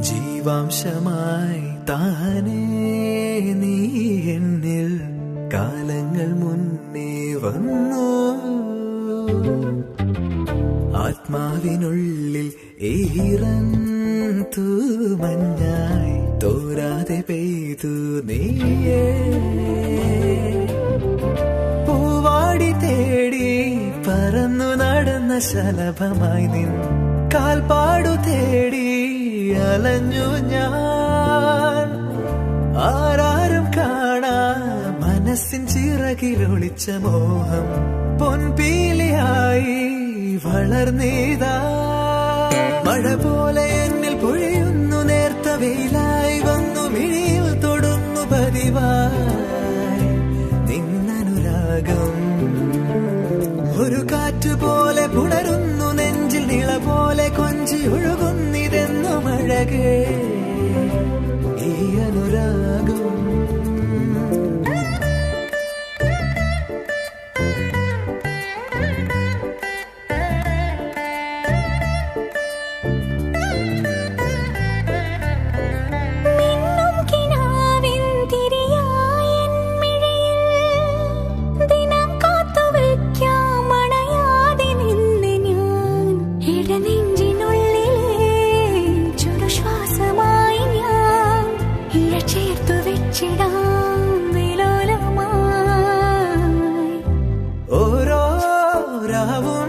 ജന്മാംശമായി താനേ നീ എന്നിൽ കാലങ്ങൾ മുന്നേ വന്നു. ആത്മാവിനുള്ളിൽ ഈറൻ തൂമഞ്ഞായി തോരാതെ പെയ്തു നീയേ. പൂവാടി തേടി പറന്നു നടന്ന ശലഭമായി നിൻ കാൽപ്പാടു തേടി അലഞ്ഞു ഞാൻ. ആരാരും കാണാ മനസ്സിൻ ചിറകിലൊളിച്ച മോഹം പൊൻപീലിയായി വളർന്നീതാ. മഴ പോലെ എന്നിൽ പൊഴിയുന്നു നേർത്ത വെയിലായി വന്നു മിഴിയിൽ തൊടുന്നു പതിവായി. നിന്നനുരാഗം ഒരു കാറ്റ് പോലെ പുണരുന്നു നെഞ്ചിൽ നിള പോലെ കൊഞ്ചി ഒഴുകുന്നിതെന്നു লেগে এই অনুরাগ I want